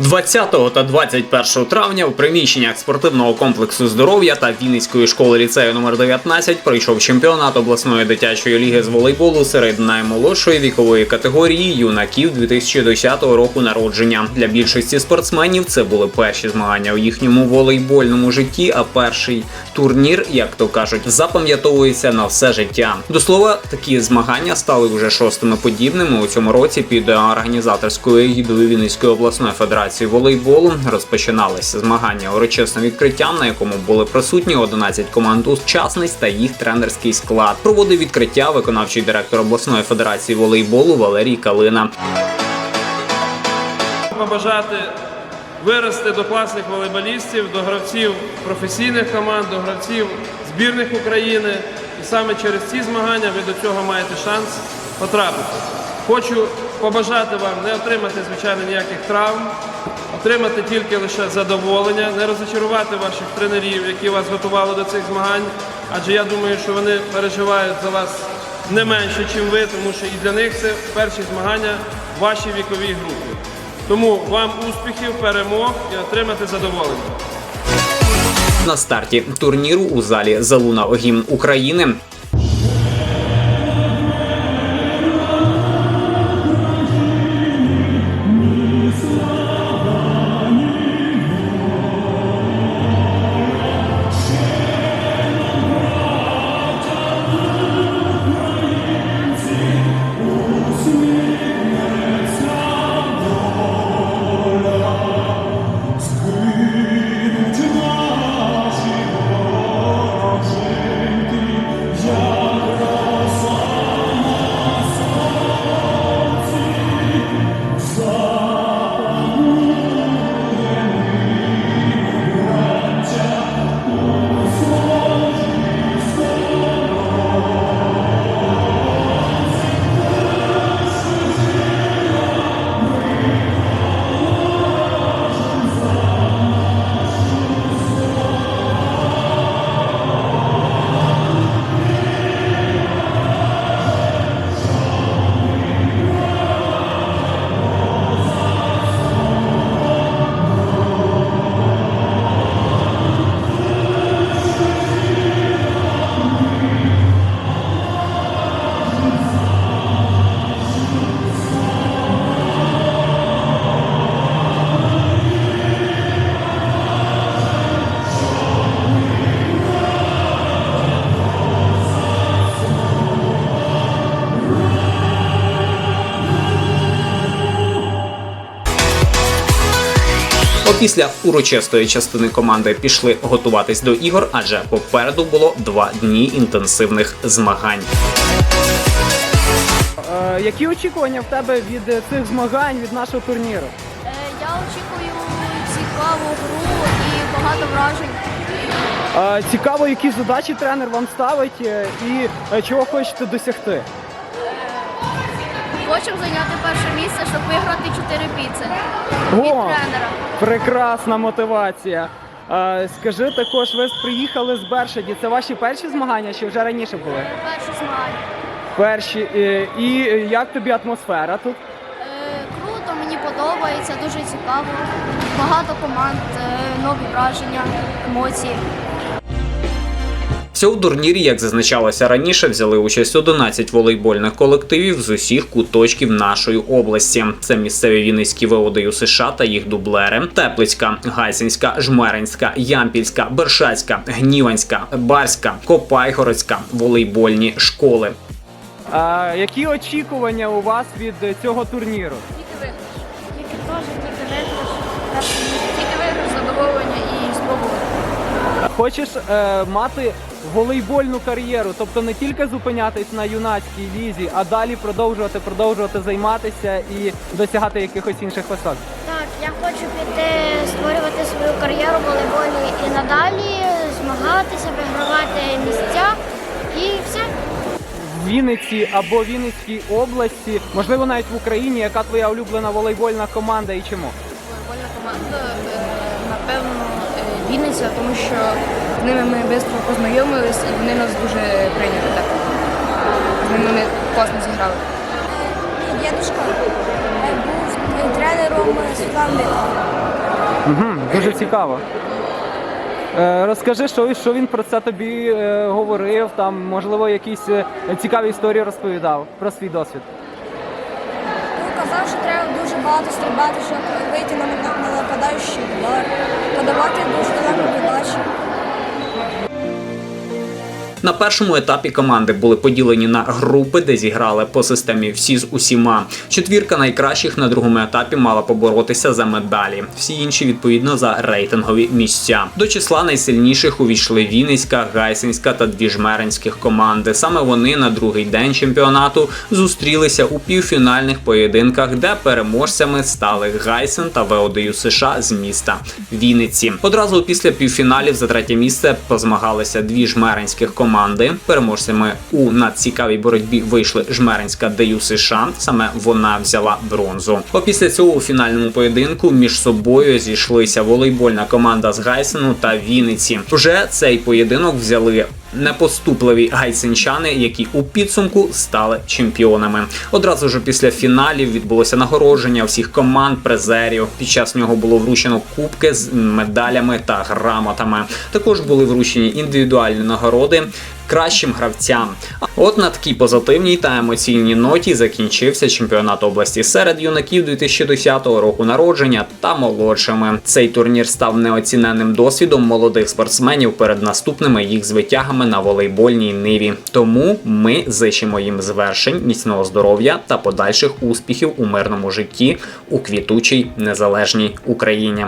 20 та 21 травня в приміщеннях спортивного комплексу здоров'я та Вінницької школи ліцею номер 19 пройшов чемпіонат обласної дитячої ліги з волейболу серед наймолодшої вікової категорії юнаків 2010 року народження. Для більшості спортсменів це були перші змагання у їхньому волейбольному житті, а перший турнір, як то кажуть, запам'ятовується на все життя. До слова, такі змагання стали вже шостими подібними у цьому році під організаторською егідою Вінницької обласної федерації волейболу. Розпочиналися змагання урочисним відкриттям, на якому були присутні 11 команд учасниць та їх тренерський склад. Проводив відкриття виконавчий директор обласної федерації волейболу Валерій Калина. побажати вирости до класних волейболістів, до гравців професійних команд, до гравців збірних України. І саме через ці змагання ви до цього маєте шанс потрапити. Хочу побажати вам не отримати, звичайно, ніяких травм, отримати тільки лише задоволення, не розочарувати ваших тренерів, які вас готували до цих змагань. Адже я думаю, що вони переживають за вас не менше, ніж ви, тому що і для них це перші змагання в вашій віковій групі. Тому вам успіхів, перемог і отримати задоволення. На старті турніру у залі залунав гімн України. Опісля урочистої частини команди пішли готуватись до ігор, адже попереду було два дні інтенсивних змагань. Е, Які очікування в тебе від цих змагань, від нашого турніру? Е, Я очікую цікаву гру і багато вражень. Е, Цікаво, які задачі тренер вам ставить і чого хочете досягти. Хочемо зайняти перше місце, щоб виграти 4 піци від О! тренера. Прекрасна мотивація. Е, Скажи також, ви приїхали з Бершаді. Це ваші перші змагання чи вже раніше були? Перше змагання. Перші. Е, І як тобі атмосфера тут? Е, Круто, мені подобається, дуже цікаво. Багато команд, е, нові враження, емоції. В турнірі, як зазначалося раніше, взяли участь 11 волейбольних колективів з усіх куточків нашої області. Це місцеві Вінницькі ВОД США та їх дублери: Теплицька, Гайсинська, Жмеринська, Ямпільська, Бершацька, Гніванська, Барська, Копайгородська волейбольні школи. Е, Які очікування у вас від цього турніру? Тільки виграш. Тільки теж, тільки виграш. Тільки виграш, задоволення і спробувати. Хочеш е, мати волейбольну кар'єру, тобто не тільки зупинятись на юнацькій лізі, а далі продовжувати, продовжувати займатися і досягати якихось інших висот. Так, я хочу піти створювати свою кар'єру волейболі і надалі змагатися, вигравати місця і все. В Вінниці або Вінницькій області, можливо, навіть в Україні, яка твоя улюблена волейбольна команда і чому? Волейбольна команда, е, напевно, е, Вінниця, тому що з ними ми швидко познайомились і вони нас дуже прийняли так. З ними ми класно зіграли. Дідушка був тренером Світланою. Угу, дуже цікаво. Е, розкажи, що, що він про це тобі е, говорив, там, можливо, якісь е, цікаві історії розповідав про свій досвід. Ну, казав, що треба дуже багато стрибати, щоб вийти на нападаючий удар, подавати дуже далеко подачі. На першому етапі команди були поділені на групи, де зіграли по системі всі з усіма. Четвірка найкращих на другому етапі мала поборотися за медалі. Всі інші відповідно за рейтингові місця. До числа найсильніших увійшли Вінницька, Гайсинська та дві жмеринських команди. Саме вони на другий день чемпіонату зустрілися у півфінальних поєдинках, де переможцями стали Гайсен та ВОДЮ США з міста Вінниці. Одразу після півфіналів за третє місце позмагалися дві жмеринських команди. Переможцями у надцікавій боротьбі вийшли жмеринська ДЮ. Саме вона взяла бронзу. Опісля цього у фінальному поєдинку між собою зійшлися волейбольна команда з Гайсену та Вінниці. Вже цей поєдинок взяли непоступливі гайсенчани, які у підсумку стали чемпіонами. Одразу ж після фіналів відбулося нагородження всіх команд, призерів. Під час нього було вручено кубки з медалями та грамотами. Також були вручені індивідуальні нагороди. Кращим гравцям. От на такій позитивній та емоційній ноті закінчився чемпіонат області серед юнаків 2010 року народження та молодшими. Цей турнір став неоціненним досвідом молодих спортсменів перед наступними їх звитягами на волейбольній ниві. Тому ми зичимо їм звершень, міцного здоров'я та подальших успіхів у мирному житті у квітучій незалежній Україні.